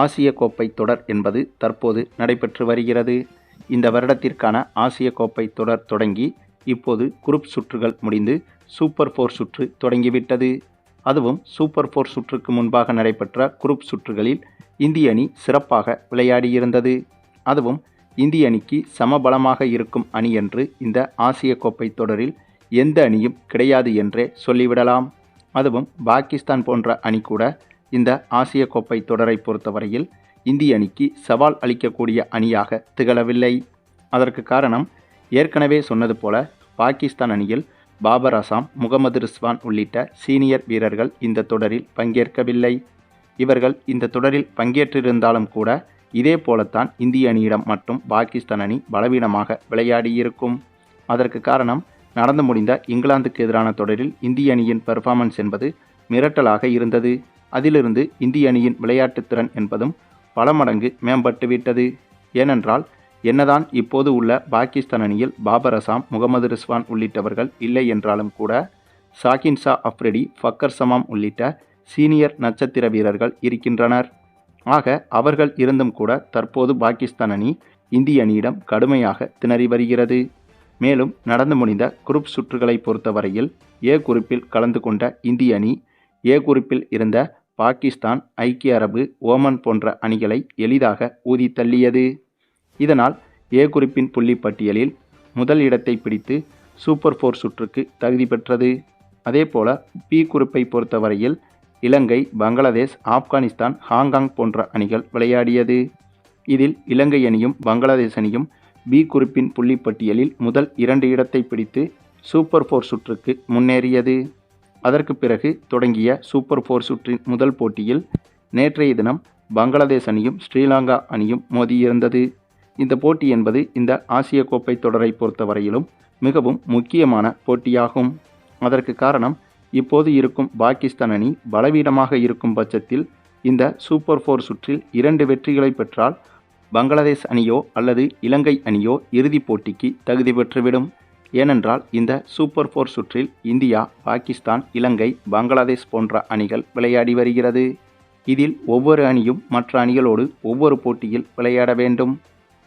ஆசிய கோப்பை தொடர் என்பது தற்போது நடைபெற்று வருகிறது. இந்த வருடத்திற்கான ஆசிய கோப்பை தொடர் தொடங்கி இப்போது குரூப் சுற்றுகள் முடிந்து சூப்பர் ஃபோர் சுற்று தொடங்கிவிட்டது. அதுவும் சூப்பர் ஃபோர் சுற்றுக்கு முன்பாக நடைபெற்ற குரூப் சுற்றுகளில் இந்திய அணி சிறப்பாக விளையாடியிருந்தது. அதுவும் இந்திய அணிக்கு சமபலமாக இருக்கும் அணி என்று இந்த ஆசிய கோப்பை தொடரில் எந்த அணியும் கிடையாது என்றே சொல்லிவிடலாம். அதுவும் பாகிஸ்தான் போன்ற அணி கூட இந்த ஆசிய கோப்பை தொடரை பொறுத்தவரையில் இந்திய அணிக்கு சவால் அளிக்கக்கூடிய அணியாக திகழவில்லை. அதற்கு காரணம் ஏற்கனவே சொன்னது போல பாகிஸ்தான் அணியில் பாபர் அசாம் முகமது ரிஸ்வான் உள்ளிட்ட சீனியர் வீரர்கள் இந்த தொடரில் பங்கேற்கவில்லை. இவர்கள் இந்த தொடரில் பங்கேற்றிருந்தாலும் கூட இதே போலத்தான் இந்திய அணியிடம் மட்டும் பாகிஸ்தான் அணி பலவீனமாக விளையாடியிருக்கும். அதற்கு காரணம் நடந்து முடிந்த இங்கிலாந்துக்கு எதிரான தொடரில் இந்திய அணியின் பெர்ஃபார்மன்ஸ் என்பது மிரட்டலாக இருந்தது. அதிலிருந்து இந்திய அணியின் விளையாட்டுத்திறன் என்பதும் பல மடங்கு மேம்பட்டுவிட்டது ஏனென்றால் என்னதான் இப்போது உள்ள பாகிஸ்தான் அணியில் பாபர் அசாம் முகமது ரிஸ்வான் உள்ளிட்டவர்கள் இல்லை என்றாலும் கூட சாகின் ஷா ஃபக்கர் சமாம் உள்ளிட்ட சீனியர் நட்சத்திர வீரர்கள் இருக்கின்றனர். ஆக அவர்கள் இருந்தும் கூட தற்போது பாகிஸ்தான் அணி இந்திய அணியிடம் கடுமையாக திணறி வருகிறது. மேலும் நடந்து முடிந்த குரூப் சுற்றுகளை பொறுத்தவரையில் ஏ குறிப்பில் கலந்து கொண்ட இந்திய அணி ஏ குறிப்பில் இருந்த பாகிஸ்தான் ஐக்கிய அரபு ஓமன் போன்ற அணிகளை எளிதாக ஊதி தள்ளியது. இதனால் ஏ குறிப்பின் புள்ளி பட்டியலில் முதல் இடத்தை பிடித்து சூப்பர் ஃபோர் சுற்றுக்கு தகுதி பெற்றது. அதேபோல பி குறிப்பை பொறுத்தவரையில் இலங்கை பங்களாதேஷ் ஆப்கானிஸ்தான் ஹாங்காங் போன்ற அணிகள் விளையாடியது. இதில் இலங்கை அணியும் பங்களாதேஷ் அணியும் பி குறிப்பின் புள்ளிப்பட்டியலில் முதல் இரண்டு இடத்தை பிடித்து சூப்பர் ஃபோர் சுற்றுக்கு முன்னேறியது. அதற்கு பிறகு தொடங்கிய சூப்பர் ஃபோர் சுற்றின் முதல் போட்டியில் நேற்றைய தினம் பங்களாதேஷ் அணியும் ஸ்ரீலங்கா அணியும் மோதியிருந்தது. இந்த போட்டி என்பது இந்த ஆசிய கோப்பை தொடரை பொறுத்தவரையிலும் மிகவும் முக்கியமான போட்டியாகும். அதற்கு காரணம் இப்போது இருக்கும் பாகிஸ்தான் அணி பலவீனமாக இருக்கும் பட்சத்தில் இந்த சூப்பர் ஃபோர் சுற்றில் இரண்டு வெற்றிகளை பெற்றால் பங்களாதேஷ் அணியோ அல்லது இலங்கை அணியோ இறுதிப் போட்டிக்கு தகுதி பெற்றுவிடும். ஏனென்றால் இந்த சூப்பர் ஃபோர் சுற்றில் இந்தியா பாகிஸ்தான் இலங்கை பங்களாதேஷ் போன்ற அணிகள் விளையாடி வருகிறது. இதில் ஒவ்வொரு அணியும் மற்ற அணிகளோடு ஒவ்வொரு போட்டியில் விளையாட வேண்டும்.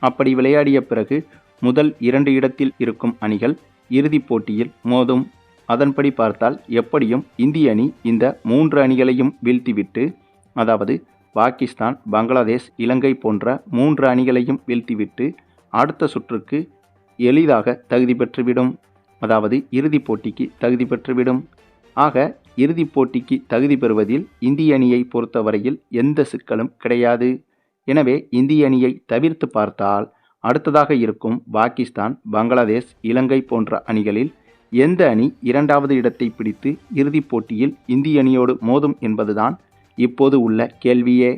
அப்படி விளையாடிய பிறகு முதல் இரண்டு இடத்தில் இருக்கும் அணிகள் இறுதிப் போட்டியில் மோதும். அதன்படி பார்த்தால் எப்படியும் இந்திய அணி இந்த மூன்று அணிகளையும் வீழ்த்திவிட்டு அதாவது பாகிஸ்தான் பங்களாதேஷ் இலங்கை போன்ற மூன்று அணிகளையும் வீழ்த்திவிட்டு அடுத்த சுற்றுக்கு எளிதாக தகுதி பெற்றுவிடும். அதாவது இறுதிப் போட்டிக்கு தகுதி பெற்றுவிடும். ஆக இறுதிப் போட்டிக்கு தகுதி பெறுவதில் இந்திய அணியை பொறுத்தவரையில் எந்த சிக்கலும் கிடையாது. எனவே இந்திய அணியை தவிர்த்து பார்த்தால் அடுத்ததாக இருக்கும் பாகிஸ்தான் பங்களாதேஷ் இலங்கை போன்ற அணிகளில் எந்த அணி இரண்டாவது இடத்தை பிடித்து இறுதிப் போட்டியில் இந்திய அணியோடு மோதும் என்பதுதான் இப்போது உள்ள கேள்வியே.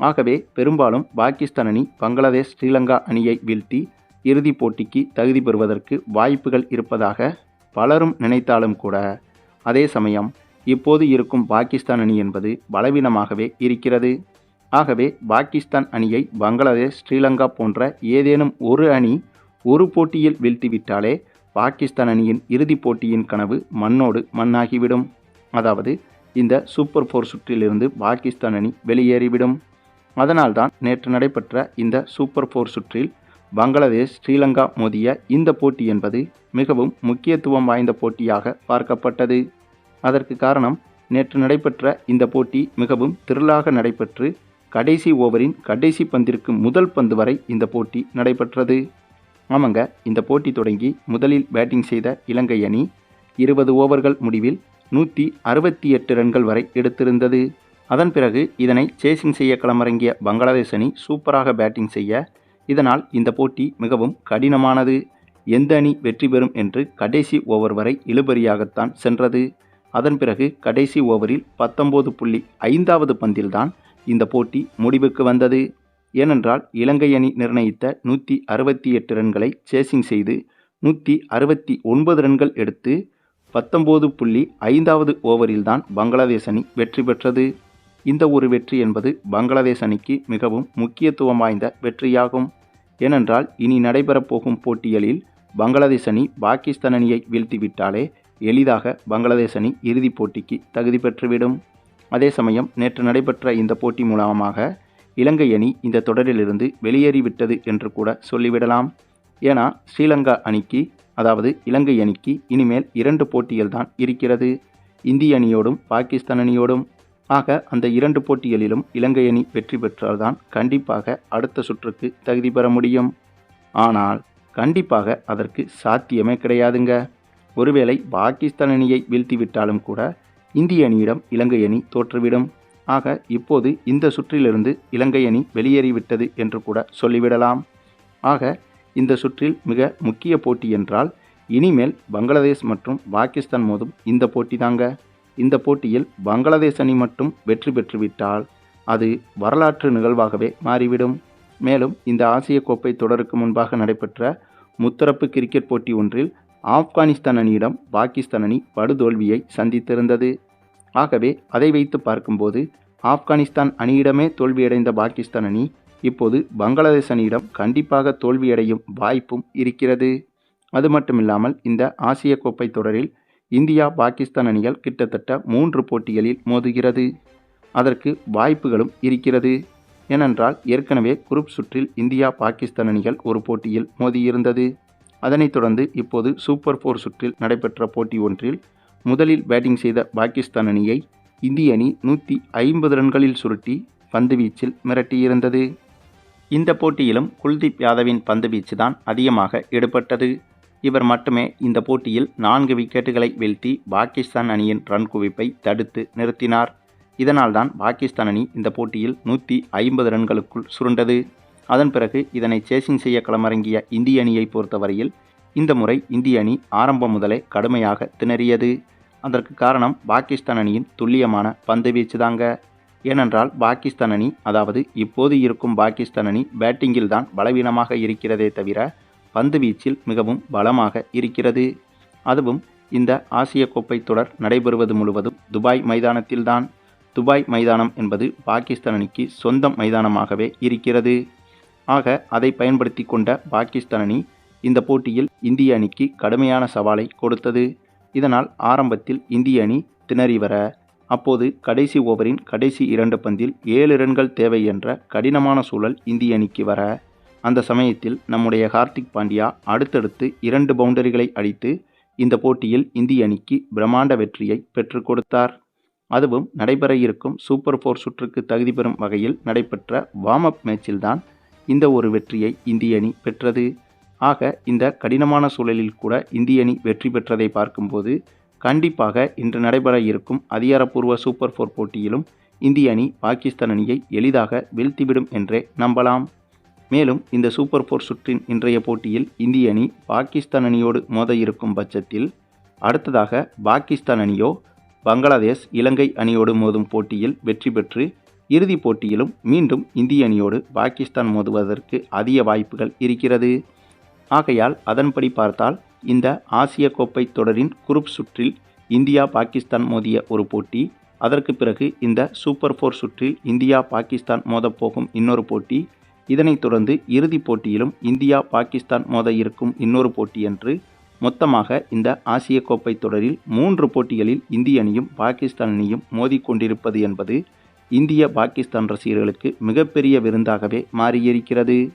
ஆகவே பெரும்பாலும் பாகிஸ்தான் அணி பங்களாதேஷ் ஸ்ரீலங்கா அணியை வீழ்த்தி இறுதிப் போட்டிக்கு தகுதி பெறுவதற்கு வாய்ப்புகள் இருப்பதாக பலரும் நினைத்தாலும் கூட அதே சமயம் இப்போது இருக்கும் பாகிஸ்தான் அணி என்பது பலவீனமாகவே இருக்கிறது. ஆகவே பாகிஸ்தான் அணியை பங்களாதேஷ் ஸ்ரீலங்கா போன்ற ஏதேனும் ஒரு அணி ஒரு போட்டியில் வீழ்த்திவிட்டாலே பாகிஸ்தான் அணியின் இறுதிப் போட்டியின் கனவு மண்ணோடு மண்ணாகிவிடும். அதாவது இந்த சூப்பர் ஃபோர் சுற்றிலிருந்து பாகிஸ்தான் அணி வெளியேறிவிடும். அதனால்தான் நேற்று நடைபெற்ற இந்த சூப்பர் ஃபோர் சுற்றில் பங்களாதேஷ் ஸ்ரீலங்கா மோதிய இந்த போட்டி என்பது மிகவும் முக்கியத்துவம் வாய்ந்த போட்டியாக பார்க்கப்பட்டது. அதற்கு காரணம் நேற்று நடைபெற்ற இந்த போட்டி மிகவும் திரளாக நடைபெற்று கடைசி ஓவரின் கடைசி பந்திற்கு முதல் பந்து வரை இந்த போட்டி நடைபெற்றது. ஆமாங்க இந்த போட்டி தொடங்கி முதலில் பேட்டிங் செய்த இலங்கை அணி இருபது ஓவர்கள் முடிவில் நூற்றி அறுபத்தி எட்டு ரன்கள் வரை எடுத்திருந்தது. அதன் பிறகு இதனை சேசிங் செய்ய களமிறங்கிய பங்களாதேஷ் அணி சூப்பராக பேட்டிங் செய்ய இதனால் இந்த போட்டி மிகவும் கடினமானது. எந்த அணி வெற்றி பெறும் என்று கடைசி ஓவர் வரை இழுபறியாகத்தான் சென்றது. அதன் பிறகு கடைசி ஓவரில் பத்தொம்போது புள்ளி ஐந்தாவது பந்தில்தான் இந்த போட்டி முடிவுக்கு வந்தது. ஏனென்றால் இலங்கை அணி நிர்ணயித்த நூற்றி அறுபத்தி எட்டு ரன்களை சேசிங் செய்து நூற்றி அறுபத்தி ஒன்பது ரன்கள் எடுத்து பத்தொம்போது புள்ளி ஐந்தாவது ஓவரில்தான் பங்களாதேஷ் அணி வெற்றி பெற்றது. இந்த ஒரு வெற்றி என்பது பங்களாதேஷ் அணிக்கு மிகவும் முக்கியத்துவம் வாய்ந்த வெற்றியாகும். ஏனென்றால் இனி நடைபெறப் போகும் போட்டிகளில் பங்களாதேஷ் அணி பாகிஸ்தான் அணியை வீழ்த்திவிட்டாலே எளிதாக பங்களாதேஷ் அணி இறுதிப் போட்டிக்கு தகுதி பெற்றுவிடும். அதே சமயம் நேற்று நடைபெற்ற இந்த போட்டி மூலமாக இலங்கை அணி இந்த தொடரிலிருந்து வெளியேறிவிட்டது என்று கூட சொல்லிவிடலாம். ஏன்னா ஸ்ரீலங்கா அணிக்கு அதாவது இலங்கை அணிக்கு இனிமேல் இரண்டு போட்டிகள் தான் இருக்கிறது. இந்திய அணியோடும் பாகிஸ்தான் அணியோடும். ஆக அந்த இரண்டு போட்டிகளிலும் இலங்கை அணி வெற்றி பெற்றால்தான் கண்டிப்பாக அடுத்த சுற்றுக்கு தகுதி பெற முடியும். ஆனால் கண்டிப்பாக அதற்கு சாத்தியமே கிடையாதுங்க. ஒருவேளை பாகிஸ்தான் அணியை வீழ்த்திவிட்டாலும் கூட இந்திய அணியிடம் இலங்கை அணி தோற்றுவிடும். ஆக இப்போது இந்த சுற்றிலிருந்து இலங்கை அணி வெளியேறிவிட்டது என்று கூட சொல்லிவிடலாம். ஆக இந்த சுற்றில் மிக முக்கிய போட்டி என்றால் இனிமேல் பங்களாதேஷ் மற்றும் பாகிஸ்தான் மோதும் இந்த போட்டி தாங்க இந்த போட்டியில் பங்களாதேஷ் அணி மட்டும் வெற்றி பெற்றுவிட்டால் அது வரலாற்று நிகழ்வாகவே மாறிவிடும். மேலும் இந்த ஆசிய கோப்பை தொடருக்கு முன்பாக நடைபெற்ற முத்தரப்பு கிரிக்கெட் போட்டி ஒன்றில் ஆப்கானிஸ்தான் அணியிடம் பாகிஸ்தான் அணி படுதோல்வியை சந்தித்திருந்தது. ஆகவே அதை வைத்து பார்க்கும்போது ஆப்கானிஸ்தான் அணியிடமே தோல்வியடைந்த பாகிஸ்தான் அணி இப்போது பங்களாதேஷ் அணியிடம் கண்டிப்பாக தோல்வியடையும் வாய்ப்பும் இருக்கிறது. அது மட்டுமில்லாமல் இந்த ஆசிய கோப்பை தொடரில் இந்தியா பாகிஸ்தான் அணிகள் கிட்டத்தட்ட மூன்று போட்டிகளில் மோதுகிறது. அதற்கு வாய்ப்புகளும் இருக்கிறது. ஏனென்றால் ஏற்கனவே குரூப் சுற்றில் இந்தியா பாகிஸ்தான் அணிகள் ஒரு போட்டியில் மோதியிருந்தது. அதனைத் தொடர்ந்து இப்போது சூப்பர் ஃபோர் சுற்றில் நடைபெற்ற போட்டி ஒன்றில் முதலில் பேட்டிங் செய்த பாகிஸ்தான் அணியை இந்திய அணி நூற்றி ஐம்பது ரன்களில் சுருட்டி பந்துவீச்சில் மிரட்டியிருந்தது. இந்த போட்டியிலும் குல்தீப் யாதவின் பந்துவீச்சு தான் அதிகமாக எடுபட்டது இவர் மட்டுமே இந்த போட்டியில் நான்கு விக்கெட்டுகளை வீழ்த்தி பாகிஸ்தான் அணியின் ரன் குவிப்பை தடுத்து நிறுத்தினார். இதனால்தான் பாகிஸ்தான் அணி இந்த போட்டியில் நூற்றி ஐம்பது ரன்களுக்குள் சுருண்டது. அதன் பிறகு இதனை சேசிங் செய்ய களமிறங்கிய இந்திய அணியை பொறுத்தவரையில் இந்த முறை இந்திய அணி ஆரம்பம் முதலே கடுமையாக திணறியது. அதற்கு காரணம் பாகிஸ்தான் அணியின் துல்லியமான பந்து வீச்சு தாங்க ஏனென்றால் பாகிஸ்தான் அணி அதாவது இப்போது இருக்கும் பாகிஸ்தான் அணி பேட்டிங்கில் தான் பலவீனமாக இருக்கிறதே தவிர பந்து வீச்சில் மிகவும் பலமாக இருக்கிறது. அதுவும் இந்த ஆசிய கோப்பை தொடர் நடைபெறுவது முழுவதும் துபாய் மைதானத்தில்தான். துபாய் மைதானம் என்பது பாகிஸ்தான் அணிக்கு சொந்த மைதானமாகவே இருக்கிறது. ஆக அதை பயன்படுத்தி கொண்ட பாகிஸ்தான் அணி இந்த போட்டியில் இந்திய அணிக்கு கடுமையான சவாலை கொடுத்தது. இதனால் ஆரம்பத்தில் இந்திய அணி திணறி வர அப்போது கடைசி ஓவரின் கடைசி இரண்டு பந்தில் ஏழு ரன்கள் தேவை என்ற கடினமான சூழல் இந்திய அணிக்கு வர அந்த சமயத்தில் நம்முடைய ஹார்திக் பாண்டியா அடுத்தடுத்து இரண்டு பவுண்டரிகளை அடித்து இந்த போட்டியில் இந்திய அணிக்கு பிரம்மாண்ட வெற்றியை பெற்றுக் கொடுத்தார். அதுவும் நடைபெற இருக்கும் சூப்பர் ஃபோர் சுற்றுக்கு தகுதி பெறும் வகையில் நடைபெற்ற வார்ம் அப் மேட்சில்தான் இந்த ஒரு வெற்றியை இந்திய அணி பெற்றது. ஆக இந்த கடினமான சூழலில் கூட இந்திய அணி வெற்றி பெற்றதை பார்க்கும்போது கண்டிப்பாக இன்று நடைபெற இருக்கும் அதிகாரப்பூர்வ சூப்பர் ஃபோர் போட்டியிலும் இந்திய அணி பாகிஸ்தான் அணியை எளிதாக வீழ்த்திவிடும் என்றே நம்பலாம். மேலும் இந்த சூப்பர் ஃபோர் சுற்றின் இன்றைய போட்டியில் இந்திய அணி பாகிஸ்தான் அணியோடு மோத இருக்கும் பட்சத்தில் அடுத்ததாக பாகிஸ்தான் அணியோ பங்களாதேஷ் இலங்கை அணியோடு மோதும் போட்டியில் வெற்றி பெற்று இறுதிப் போட்டியிலும் மீண்டும் இந்திய அணியோடு பாகிஸ்தான் மோதுவதற்கு அதிக வாய்ப்புகள் இருக்கிறது. ஆகையால் அதன்படி பார்த்தால் இந்த ஆசிய கோப்பை தொடரின் குரூப் சுற்றில் இந்தியா பாகிஸ்தான் மோதிய ஒரு போட்டி அதற்கு பிறகு இந்த சூப்பர் ஃபோர் சுற்றில் இந்தியா பாகிஸ்தான் மோதப்போகும் இன்னொரு போட்டி இதனைத் தொடர்ந்து இறுதிப் போட்டியிலும் இந்தியா பாகிஸ்தான் மோத இருக்கும் இன்னொரு போட்டி என்று மொத்தமாக இந்த ஆசிய கோப்பை தொடரில் மூன்று போட்டிகளில் இந்திய அணியும் பாகிஸ்தான் அணியும் மோதிக்கொண்டிருப்பது என்பது இந்திய பாகிஸ்தான் ரசிகர்களுக்கு மிகப்பெரிய விருந்தாகவே மாறியிருக்கிறது.